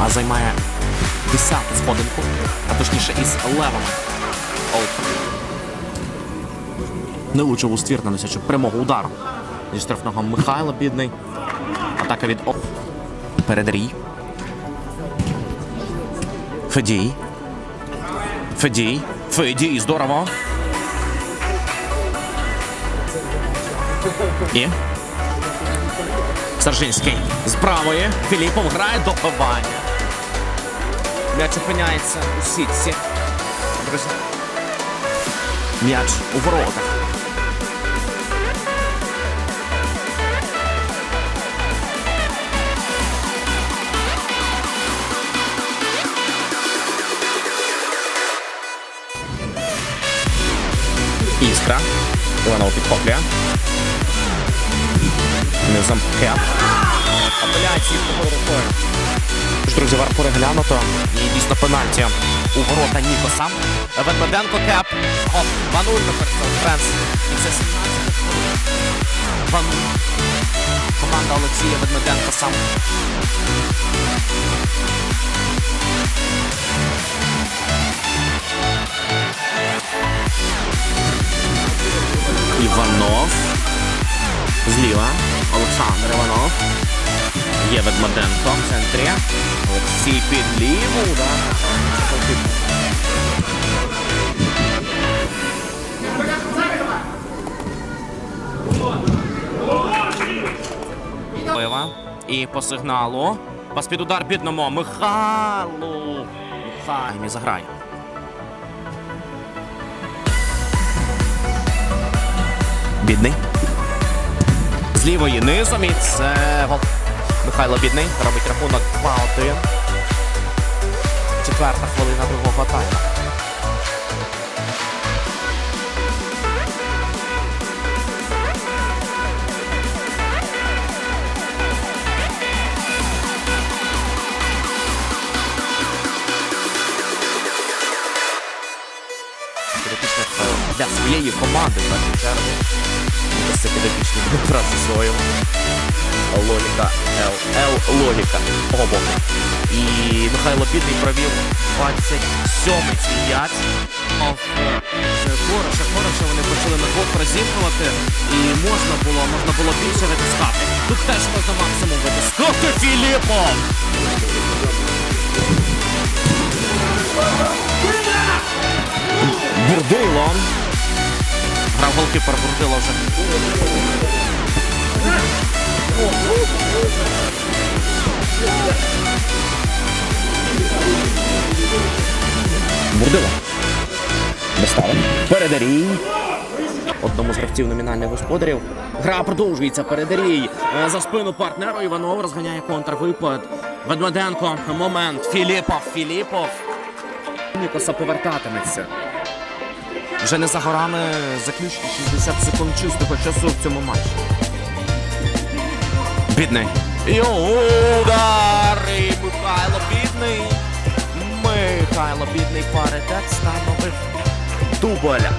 А займає десяту сходинку, а точніше із левами. Оуп. Не влучив у ствір, прямого удару. Зі штрафного Михайло бідний. Атака від О. Передарій. Федій. Федій. Федій, здорово. І. Саржинський з правої. Філіпов грає до ховання. М'яч опиняється у сітці. М'яч у воротах. Іскра. Іванов підхоплює. Низом кеп. Апеляції рукою. Друзі, варто переглянуто. І дійсно пенальті у ворота Нікоса. Ведмеденко кеп. Оп, 2-0 тепер це Френс. І це 17 хвилин. 2-0. Команда Олексія Ведмеденко сам. Іванов. Зліва. Олександр Іванов. Є Ведмеденко в центрі. Олексій під ліву. Удар. І по сигналу. Пас під удар бідному. Михайлу. Михайло. Не заграє. Бідний. З лівої низом і це. Михайло Бідний робить рахунок 2-1. Четверта хвилина другого тайму. Е, Для своєї команди в першу чергу. Це підопічний Дмитра Сосоєва. Логіка Л. Л. Логіка. Обом. І Михайло Бідний провів 27-й свій. Е, Хороше, хороше вони почали на двох розігрувати. І можна було, можна було більше витискати. Тут теж можна максимум витискати Філіпов! Голкіпер Бурдило вже. Бурдило. Достави. Передарій. Одному з гравців номінальних господарів. Гра продовжується. Передарій. Е, За спину партнеру Іванов розганяє контрвипад. Ведмеденко. Момент. Філіпов. Філіпов. Нікоса повертатиметься. Вже не за горами заключні 60 секунд чистого часу в цьому матчі. Бідний. І удар! І Михайло Бідний. Михайло Бідний паритет становив дубля.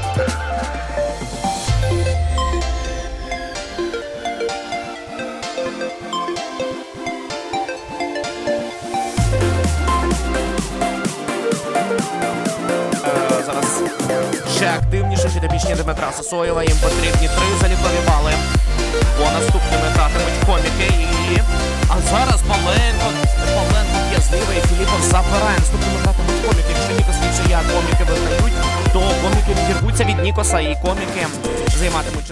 Ще активніше підопічні Дмитра Сосоєва. Їм потрібні три залікові бали. бо наступними гратимуть коміки і. А зараз Павленко. Павленко є зліва і Філіпов забирає. Наступними гратимуть коміки. Якщо Нікос нічия коміки виграють, то коміки відірвуться від Нікоса і коміки займатимуть